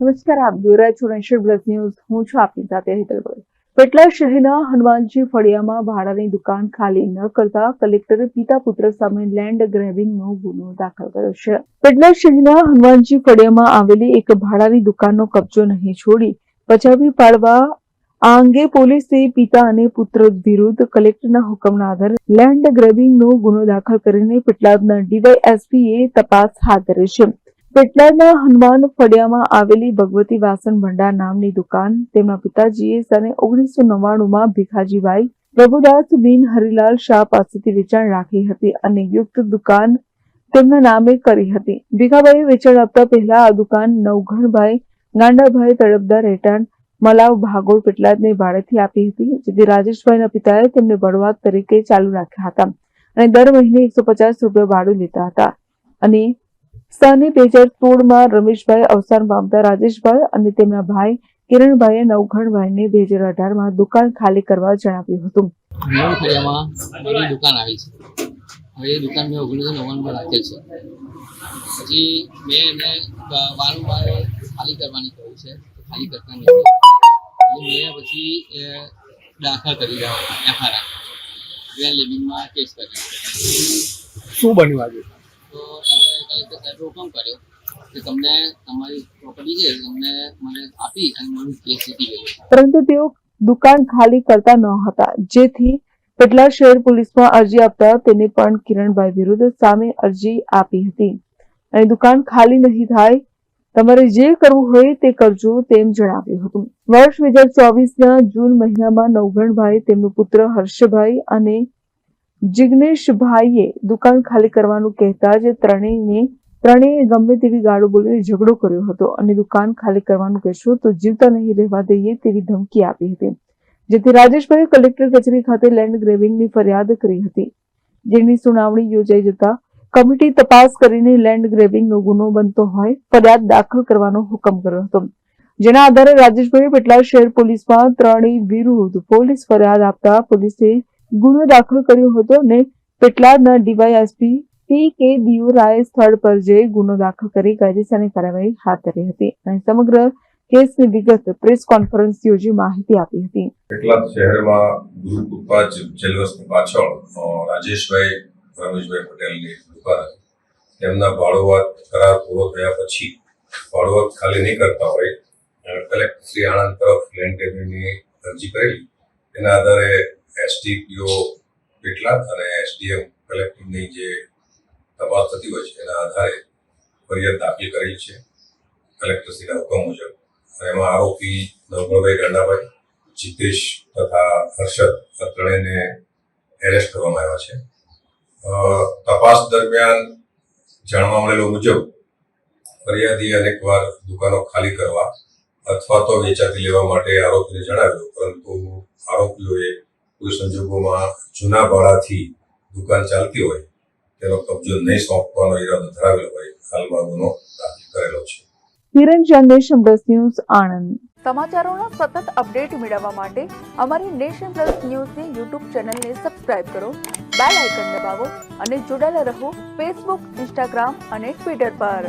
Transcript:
નમસ્કાર, આપ જોઈ રહ્યા છો નેશન પ્લસ ન્યૂઝ. હું છું આપની સાથે હિતલ ગોયલ પેટલા શહેરના હનુમાનજી ફળિયામાં ભાડાની દુકાન ખાલી ન કરતા કલેક્ટરે પિતા પુત્ર સામે લેન્ડ ગ્રેબિંગનો ગુનો દાખલ કર્યો છે. પેટલા શહેરના હનુમાનજી ફળિયામાં આવેલી એક ભાડાની દુકાનનો કબજો નહીં છોડી બચાવી પાડવા આ અંગે પોલીસે પિતા અને પુત્ર વિરુદ્ધ કલેક્ટરના હુકમના આધારે લેન્ડ ગ્રેબિંગનો ગુનો દાખલ કરીને પેટલાદના ડીવાયએસપીએ તપાસ હાથ ધરી છે. પેટલાદના હનુમાન ફળિયામાં આવેલી ભગવતી વાસણ ભંડાર નામની દુકાન તેમના પિતાજીએ સને ઓગણીસો નવ્વાણુંમાં ભીખાજીભાઈ પ્રભુદાસ બિન હરિલાલ શાહ પાસેથી વેચાણ રાખી હતી અને યુક્ત દુકાન તેમના નામે કરી હતી. ભીખાભાઈએ વેચાણ આપતા પહેલા આ દુકાન નવઘણભાઈ, ગાંડાભાઈ તળપદાર રેટાણ મલાવ ભાગોળ પેટલાદને ભાડેથી આપી હતી, જેથી રાજેશભાઈના પિતાએ તેમને બળવાદ તરીકે ચાલુ રાખ્યા હતા અને દર મહિને એકસો પચાસ રૂપિયા ભાડું લેતા હતા. અને સને બે હજાર સોળમાં રમેશભાઈ અવસાન પામતા રાજેશભાઈ અને તેમના ભાઈ કિરણભાઈએ નવઘણભાઈને બે હજાર અઢારમાં દુકાન ખાલી કરવા જણાવ્યું હતું. દુકાન આવી છે. હવે એ દુકાન મેં ઓગણીસો નવ્વાણુંમાં રાખેલ છે. પછી મેં એને વારંવાર ખાલી કરવાની કહ્યું છે ખાલી કરતા નથી. મેં પછી દાખલ કરી રહ્યા એફઆરઆર વેલ લિવિંગમાં કેસ કર્યો. શું બન્યું આજે? હુકમ કર્યો કે તમને તમારી પ્રોપર્ટી છે તમને મને આપી અને મારું કેસ જીતી ગયો. પરંતુ તેઓ દુકાન ખાલી કરતા ન હતા. જેથી પેટલા શહેર પોલીસમાં અરજી આપતા તેને પણ કિરણભાઈ વિરુદ્ધ સામે અરજી આપી હતી. અને દુકાન ખાલી નહીં થાય, તમારે જે કરવું હોય તે કરજો તેમ જણાવ્યું હતું. વર્ષ બે હજાર ચોવીસના જૂન મહિનામાં નવગણભાઈ, તેમનો પુત્ર હર્ષભાઈ અને જિગ્નેશભાઈએ દુકાન ખાલી કરવાનું કહેતા જ ત્રણેયને, ત્રણેય ગમે તેવી ગાળો બોલીને ઝઘડો કર્યો હતો અને દુકાન ખાલી કરવાનું કહેશો તો જીવતા નહીં રહેવા દઈએ તેવી ધમકી આપી હતી. જેથી રાજેશભાઈએ કલેક્ટર કચેરી ખાતે લેન્ડ ગ્રેવિંગની ફરિયાદ કરી હતી. જેની સુનાવણી યોજાઈ જતા કમિટી તપાસ કરીને લેન્ડ ગ્રેબિંગનો ગુનો બનતો હોય ફરિયાદ દાખલ કરવાનો હુકમ કર્યો હતો. જેના આધારે રાજેશભાઈએ પેટલાદ શહેર પોલીસમાં ત્રણેય વિરુદ્ધ પોલીસ ફરિયાદ આપતા પોલીસે ગુનો દાખલ કર્યો હતો ને પેટલાદના ડીવાયએસપી પી કે દિયોરાએ સ્થળ પર જઈ ગુનો દાખલ કરી કાયદેસરની કાર્યવાહી હાથ ધરી હતી અને સમગ્ર કેસની વિગત પ્રેસ કોન્ફરન્સ યોજી માહિતી આપી હતી. પેટલાદ શહેરમાં ગુરુકૃપા જેલવસની પાછળ રાજેશભાઈ રમેશભાઈ પટેલની દુકાન તેમના ભાડુઆત કરાર પૂરો થયા પછી ભાડુઆત ખાલી નહીં કરતા હોય કલેક્ટર શ્રી આણંદ તરફ લેન્ડ ટેબલની અરજી કરેલી. તેના આધારે એસટીપીઓ પેટલાદ અને એસડીએમ કલેક્ટરની જે તપાસ થતી હોય છે, એના આધારે ફરિયાદ દાખલ કરેલી છે, કલેક્ટરશ્રીના હુકમ મુજબ. અને એમાં આરોપી નવગણભાઈ ગાંડાભાઈ, જીતેશ તથા હર્ષદ આ ત્રણેયને એરેસ્ટ કરવામાં આવ્યા છે. તપાસ દરમિયાન જાણવા મળેલો મુજબ ફરિયાદી અનેકવાર દુકાનો ખાલી કરવા અથવા તો વેચાતી લેવા માટે આરોપીને જણાવ્યું, પરંતુ આરોપીઓએ કોઈ સંજોગોમાં જૂના ભાડાથી દુકાન ચાલતી હોય તેનો કબજો નહીં સોંપવાનો ઈરાદો ધરાવેલો હોય હાલમાં ગુનો દાખલ કરેલો છે. Kiran Chandesh plus news Anand. સમાચારોના સતત અપડેટ મેળવવા માટે અમારી નેશન પ્લસ ન્યૂઝની યુટ્યુબ ચેનલને સબસ્ક્રાઇબ કરો બેલ આઇકન દબાવો અને જોડાયેલા રહો ફેસબુક ઇન્સ્ટાગ્રામ અને ટ્વિટર પર.